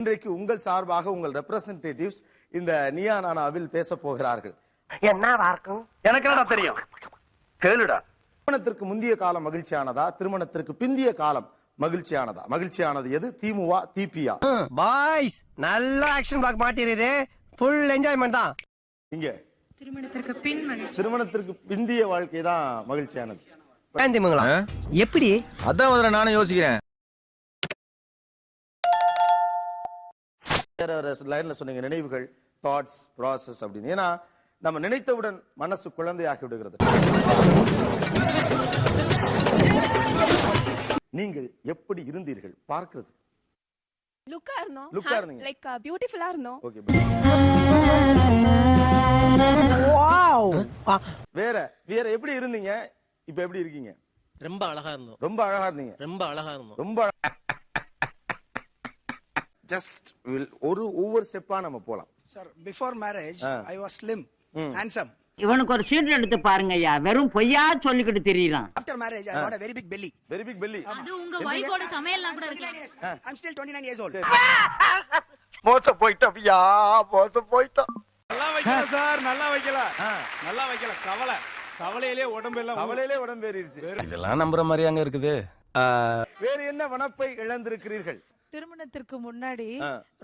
இன்றைக்கு உங்கள் சார்பாக உங்கள் ரெப்ரசன்டேட்டிவ்ஸ் இந்த நியா நானாவில் பேச போகிறார்கள். எனக்கு என்னடா தெரியும்? கேளுடா. திருமணத்திற்கு முந்தைய காலம் மகிழ்ச்சியானதா? திருமணத்திற்கு பிந்திய காலம் மகிழ்ச்சியானதா? மகிழ்ச்சியானது எது? திமுவா திபியா? பாய்ஸ் நல்ல ஆக்ஷன் பிளாக் மாட்டிருது ஃபுல் என்ஜாய்மெண்ட் தான். இங்க. திருமணத்திற்கு பின் மகிழ்ச்சி. திருமணத்திற்கு பிந்திய வாழ்க்கை தான் மகிழ்ச்சியானது எப்படி? அதான் முதல்ல நானும் யோசிக்கிறேன். வேற வேற லைன்ல சொன்னீங்க நினைவுகள் தாட்ஸ் ப்ராசஸ் அப்படின்னு. ஏன்னா நம்ம நினைத்தவுடன் மனசு குழந்தையாகி விடுகிறது. நீங்கள் எப்படி இருந்தீர்கள்? பார்க்கிறது. லுக்கா இருந்தோம். ஆ இருந்தீங்க. லைக் பியூட்டிஃபுல்லா இருந்தோம். ஓகே வேற வேற எப்படி இருந்தீங்க? இப்ப எப்படி இருக்கீங்க? ரொம்ப அழகா இருந்தோம். ரொம்ப அழகா இருந்தீங்க. ரொம்ப அழகா இருந்தோம். ரொம்ப ஜஸ்ட் ஒரு ஒவ்வொரு ஸ்டெப்பா நம்ம போலாம். Sir, before marriage, Ah. I was slim, handsome. இவனுக்கு ஒரு சீட் எடுத்து பாருங்க ஐயா வெறும் பொய்யா சொல்லிக்கிட்டு தெரியலாம் After marriage, I got a very big belly. Very big belly அது உங்க வைஃபோட சமையல்லாம் கூட இருக்கலாம் I'm still 29 years old. மோச போயிட்டோம்யா மோச போயிட்டோம். நல்லா வைக்கல சார். நல்லா வைக்கல. நல்லா வைக்கல. கவலை. கவலையிலே உடம்பு எல்லாம் கவலையிலே உடம்பு ஏறிடுச்சு. இதெல்லாம் நம்புற மாதிரி அங்க இருக்குது. வேறு என்ன வனப்பை இழந்திருக்கிறீர்கள்? திருமணத்திற்கு முன்னாடி.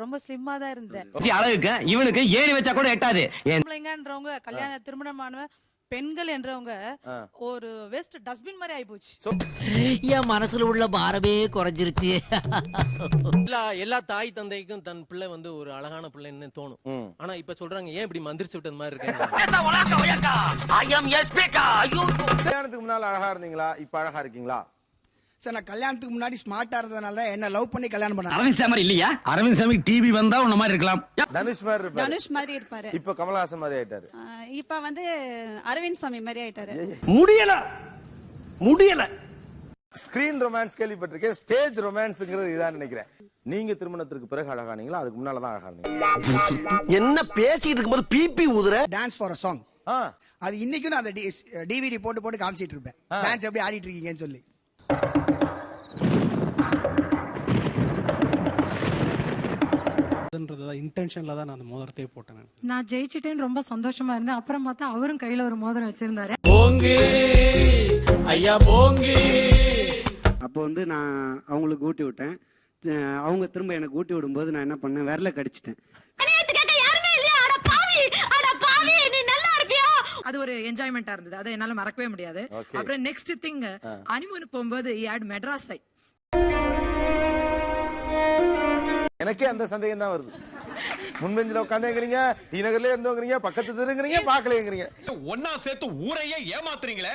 ரொம்ப ஸ்லிம்மா தான் இருந்தேன். அழகுக்கு இவனுக்கு ஏறி வச்சா கூட எட்டாது. பிள்ளைங்கன்றவங்க கல்யாண திருமணமானவ பெண்கள் என்றவங்க ஒரு வேஸ்ட் டஸ்ட்பின் மாதிரி ஆயிப்போச்சு. என் மனசுல உள்ள பாரமே குறைஞ்சிருச்சு. எல்லா எல்லா தாய் தந்தைக்கும் தன் பிள்ளை வந்து ஒரு அழகான பிள்ளைன்னு தோணும். ஆனா இப்ப சொல்றாங்க ஏன் இப்படி மந்திரிச்சு விட்டது மாதிரி இருக்கு கல்யாணத்துக்கு முன்னால அழகா இருந்தீங்களா? இப்ப அழகா இருக்கீங்களா? நான் கல்யாணத்துக்கு முன்னாடி ஸ்மார்ட்டா இருந்ததுனால தான் என்ன லவ் பண்ணி கல்யாணம் பண்ணாங்க. அரவிந்த் சாமி இல்லையா? அரவிந்த் சாமி டிவி வந்தா உன்ன மாதிரி இருக்கலாம். தனுஷ் மாதிரி இருப்பாரு. தனுஷ் மாதிரி இருப்பாரு. இப்ப கமலஹாசன் மாதிரி ஆயிட்டாரு. இப்ப வந்து அரவிந்த் சாமி மாதிரி ஆயிட்டாரு. முடியல. முடியல. ஸ்கிரீன் ரொமான்ஸ் கேள்விப்பட்டிருக்கேன். ஸ்டேஜ் ரொமான்ஸ்ங்கிறது இதான் நினைக்கிறேன். நீங்க திருமணத்திற்கு பிறகு அழகானீங்களா? அதுக்கு முன்னால தான் அழகா இருந்தீங்க என்ன பேசிட்டு இருக்கும்போது பிபி ஊதுற? டான்ஸ் ஃபார் அ சாங் ஆ, அது இன்னைக்கும் நான் அந்த டிவிடி போட்டு போட்டு காமிச்சிட்டு இருப்பேன். டான்ஸ் எப்படி ஆடிட்டு இருக்கீங்கன்னு சொல்லி. இன்டென்ஷன்ல தான் நான் அந்த மோதிரத்தையே போட்டேன் நான். ஜெயிச்சிட்டேன்னு ரொம்ப சந்தோஷமா இருந்தேன். அப்புறம் பார்த்தா அவரும் கையில ஒரு மோதிரம் வச்சிருந்தாரு. அப்போ வந்து நான் அவங்களுக்கு ஊட்டி விட்டேன். அவங்க திரும்ப எனக்கு ஊட்டி விடும்போது நான் என்ன பண்ணேன்? விரல கடிச்சிட்டேன். ஒரு என்ஜாய்மெண்டா இருந்தது. அதை என்னால மறக்கவே முடியாது. அப்புறம் நெக்ஸ்ட் திங் அனிமூனுக்கு போகும்போது ஆட் மெட்ராஸ் சை எனக்கே அந்த சந்தேகம் தான் வருது. முன்பெஞ்சில உட்காந்துங்கிறீங்க டி நகர்லயே இருந்தோங்கிறீங்க பக்கத்து தெருங்கிறீங்க பாக்கலைங்கிறீங்க ஒன்னா சேர்த்து ஊரையே ஏமாத்துறீங்களே?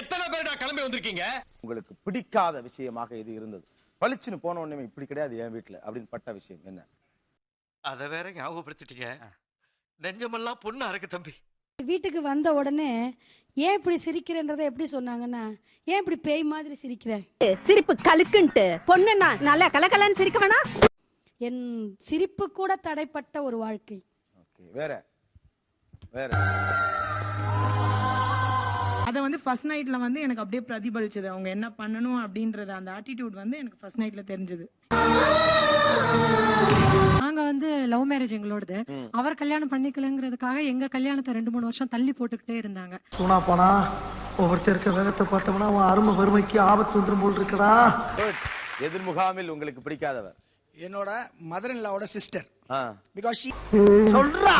எத்தனை பேர்டா கிளம்பி வந்திருக்கீங்க? உங்களுக்கு பிடிக்காத விஷயமாக இது இருந்தது. பளிச்சுன்னு போன உடனே இப்படி கிடையாது என் வீட்டுல அப்படின்னு பட்ட விஷயம் என்ன? அத வேற ஞாபகப்படுத்திட்டீங்க. நெஞ்சமெல்லாம் பொண்ணா இருக்கு தம்பி. வீட்டுக்கு வந்த உடனே ஏன் இப்படி சிரிக்கிறன்றத எப்படி சொன்னாங்கன்னா ஏன் இப்படி பேய் மாதிரி சிரிக்கிற? சிரிப்பு கலுக்குன்ட்டு பொண்ணுன்னா நல்லா கலகலன்னு சிரிக்க வேணாம் என் சிரிப்பு கூட தடைப்பட்ட ஒரு வாழ்க்கை. ஓகே வேற. வேற. அதை வந்து ஃபர்ஸ்ட் நைட்ல வந்து எனக்கு அப்படியே பிரதிபலிச்சது. அவங்க என்ன பண்ணணும் அப்படின்றது அந்த ஆட்டிடியூட் வந்து எனக்கு ஃபர்ஸ்ட் நைட்ல தெரிஞ்சது. நாங்க வந்து லவ் மேரேஜ் எங்களோடது. அவர் கல்யாணம் பண்ணிக்கலங்கிறதுக்காக எங்க கல்யாணத்தை ரெண்டு மூணு வருஷம் தள்ளி போட்டுக்கிட்டே இருந்தாங்க. சூனா போனா ஒவ்வொருத்தர் இருக்க வேகத்தை பார்த்தோம்னா அவன் அருமை வறுமைக்கு ஆபத்து வந்துரும் போல் இருக்கடா. Good. எதிர் முகாமில் உங்களுக்கு பிடிக்காதவர். என்னோட மதர் இன் லாவோட சிஸ்டர் பிகாஸ் சொல்றா.